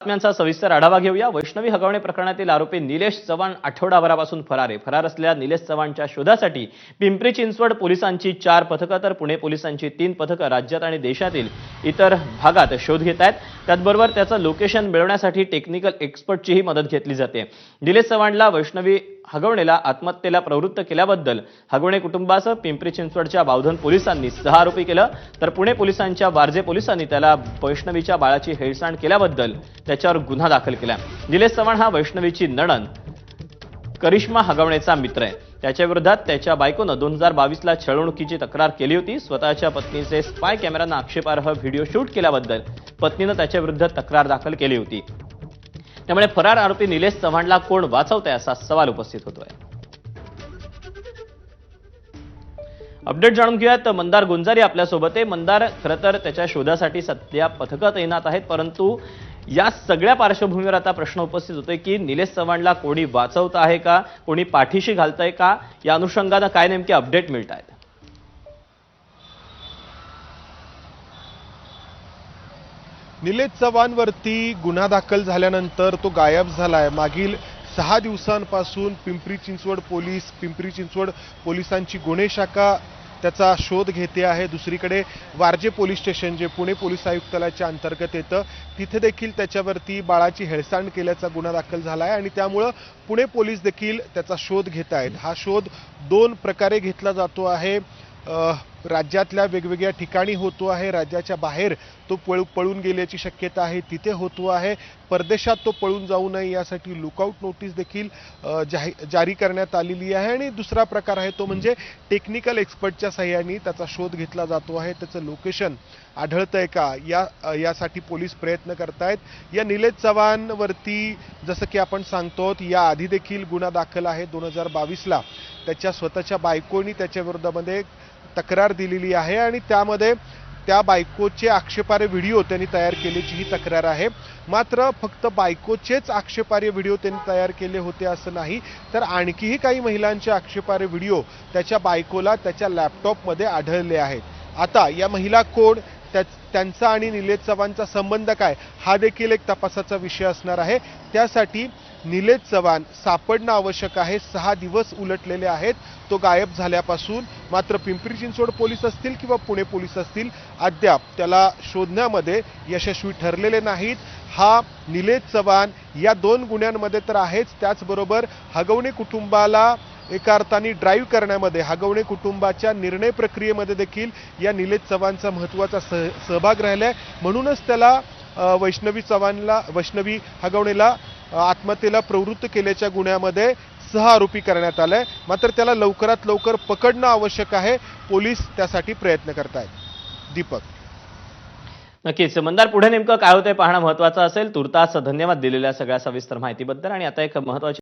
बातम्यांचा सविस्तर आढावा घेऊया. वैष्णवी हगवणे प्रकरणातील आरोपी निलेश चव्हाण आठवडाभरापासून फरार आहे. फरार असलेल्या निलेश चव्हाणच्या शोधासाठी पिंपरी चिंचवड पोलिसांची चार पथकं तर पुणे पोलिसांची तीन पथकं राज्यात आणि देशातील इतर भागात शोध घेत आहेत. त्याचबरोबर त्याचं लोकेशन मिळवण्यासाठी टेक्निकल एक्सपर्टचीही मदत घेतली जाते. निलेश चव्हाणला वैष्णवी हगवणेला आत्महत्येला प्रवृत्त केल्याबद्दल हगवणे कुटुंबासह पिंपरी चिंचवडच्या बावधन पोलिसांनी सहा आरोपी केलं. तर पुणे पोलिसांच्या वारजे पोलिसांनी त्याला वैष्णवीच्या बाळाची हेळसांड केल्याबद्दल त्याच्यावर गुन्हा दाखल केला. निलेश चव्हाण हा वैष्णवीची नणन करिश्मा हगवणेचा मित्र आहे. त्याच्या विरोधात त्याच्या बायकोनं दोन हजार बावीसला छळवणुकीची तक्रार केली होती. स्वतःच्या पत्नीचे स्पाय कॅमेऱ्यांना आक्षेपार्ह व्हिडिओ शूट केल्याबद्दल पत्नीनं त्याच्या विरुद्ध तक्रार दाखल केली होती. त्यामुळे फरार आरोपी निलेश चव्हाणला कोण वाचवतंय असा सवाल उपस्थित होतोय. अपडेट जाणून घेऊयात. मंदार गुंजारी आपल्यासोबत आहे मंदार खरं तर त्याच्या शोधासाठी सध्या पथकं तैनात आहेत परंतु या सगळ्या पार्श्वभूमीवर आता प्रश्न उपस्थित होतोय की निलेश चव्हाणला कोणी वाचवत आहे का? कोणी पाठीशी घालतंय का? या अनुषंगानं काय नेमके अपडेट मिळत आहेत निलेश चव्हाणवरती गुन्हा दाखल झाल्यानंतर तो गायब झालाय. मागील सहा दिवसांपासून पिंपरी चिंचवड पोलीस पिंपरी चिंचवड पोलिसांची गुन्हे शाखा त्याचा शोध घेते आहे. दुसरीकडे वारजे पोलीस स्टेशन जे पुणे पोलीस आयुक्तालयाच्या अंतर्गत येतं तिथे देखील त्याच्यावरती बाळाची हेळसांड केल्याचा गुन्हा दाखल झाला आहे आणि त्यामुळं पुणे पोलीस देखील त्याचा शोध घेत आहेत. हा शोध दोन प्रकारे घेतला जातो आहे. राज्यातल्या वेगवेगळ्या ठिकाणी होतो आहे. राज्याच्या बाहेर तो पळू पळून गेल्याची शक्यता आहे. तिथे होतो आहे. परदेशात तो पळून जाऊ नये यासाठी लुकआउट नोटीस देखील जाही जारी करण्यात आलेली आहे. आणि दुसरा प्रकार आहे तो म्हणजे टेक्निकल एक्सपर्टच्या सहाय्याने त्याचा शोध घेतला जातो आहे. त्याचं लोकेशन आढळतंय का? या यासाठी पोलीस प्रयत्न करतायत. या निलेश चव्हाणवरती जसं की आपण सांगतो या आधी देखील गुन्हा दाखल आहे दोन हजार बावीसला. त्याच्या स्वतःच्या बायकोनी त्याच्या विरोधामध्ये तक्रार दिलेली आहे आणि त्यामध्ये त्या बायकोचे आक्षेपार्ह व्हिडिओ त्यांनी तयार केल्याची ही तक्रार आहे. मात्र फक्त बायकोचेच आक्षेपार्ह व्हिडिओ त्यांनी तयार केले होते असं नाही तर आणखीही काही महिलांचे आक्षेपार्ह व्हिडिओ त्याच्या बायकोला त्याच्या लॅपटॉपमध्ये आढळले आहेत. आता या महिला कोण? त्या त्यांचा आणि निलेश चव्हाणचा संबंध काय? हा देखील एक तपासाचा विषय असणार आहे. त्यासाठी निलेश चव्हाण सापडणं आवश्यक आहे. सहा दिवस उलटलेले आहेत. तो गायब झाल्यापासून मात्र पिंपरी चिंचवड पोलीस असतील किंवा पुणे पोलीस असतील अद्याप त्याला शोधण्यामध्ये यशस्वी ठरलेले नाहीत. हा निलेश चव्हाण या दोन गुन्ह्यांमध्ये तर आहेच. त्याचबरोबर हगवणे कुटुंबाला एका अर्थाने ड्राईव्ह करण्यामध्ये हगवणे कुटुंबाच्या निर्णय प्रक्रियेमध्ये देखील या निलेश चव्हाणचा महत्त्वाचा सह सहभाग आहे म्हणूनच त्याला वैष्णवी चव्हाणला वैष्णवी हगवणेला आत्महत्येला प्रवृत्त केल्याच्या गुन्ह्यामध्ये सह आरोपी करण्यात आलाय. मात्र त्याला लवकरात लवकर पकडणं आवश्यक आहे. पोलीस त्यासाठी प्रयत्न करतायत. दीपक. नक्कीच. मंदार पुढे नेमकं काय होतंय पाहणं महत्वाचं असेल. तुर्तास धन्यवाद दिलेल्या सगळ्या सविस्तर माहितीबद्दल. आणि आता एक महत्वाची